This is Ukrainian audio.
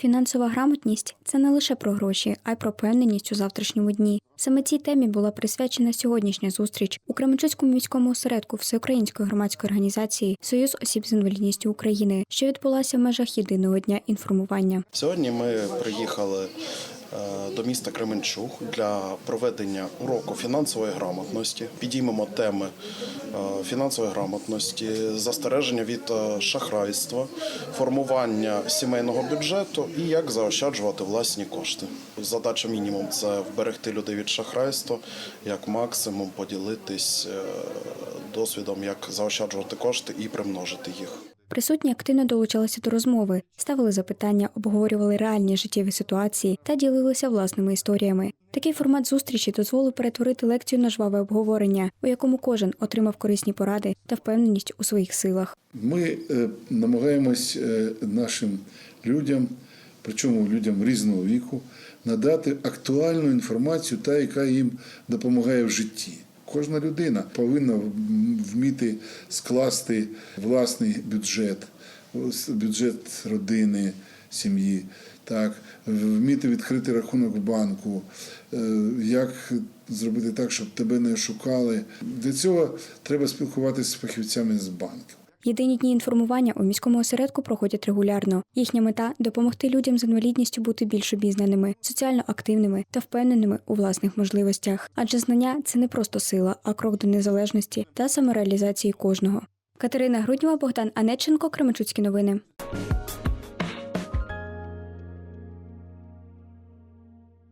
Фінансова грамотність це не лише про гроші, а й про певненість у завтрашньому дні. Саме цій темі була присвячена сьогоднішня зустріч у Кременчуцькому міському осередку Всеукраїнської громадської організації Союз осіб з інвалідністю України, що відбулася в межах єдиного дня інформування. Сьогодні ми приїхали до міста Кременчуг для проведення уроку фінансової грамотності. Підіймемо теми е, фінансової грамотності, застереження від е, шахрайства, формування сімейного бюджету і як заощаджувати власні кошти. Задача мінімум це вберегти людей від шахрайства, як максимум поділитись е, досвідом, як заощаджувати кошти і примножити їх. Присутні активно долучалися до розмови, ставили запитання, обговорювали реальні життєві ситуації та ділилися власними історіями. Такий формат зустрічі дозволив перетворити лекцію на жваве обговорення, у якому кожен отримав корисні поради та впевненість у своїх силах. Ми е, намагаємось е, нашим людям, причому людям різного віку, надати актуальну інформацію, та яка їм допомагає в житті. Кожна людина повинна вміти скласти власний бюджет, бюджет родини, сім'ї, так, вміти відкрити рахунок в банку, е, як зробити так, щоб тебе не шукали. Для цього треба спілкуватися з фахівцями з банків. Єдині дні інформування у міському осередку проходять регулярно. Їхня мета допомогти людям з інвалідністю бути більш обізнаними, соціально активними та впевненими у власних можливостях. Адже знання це не просто сила, а крок до незалежності та самореалізації кожного. Катерина Груднєва, Богдан Анеченко, Кременчуцькі новини.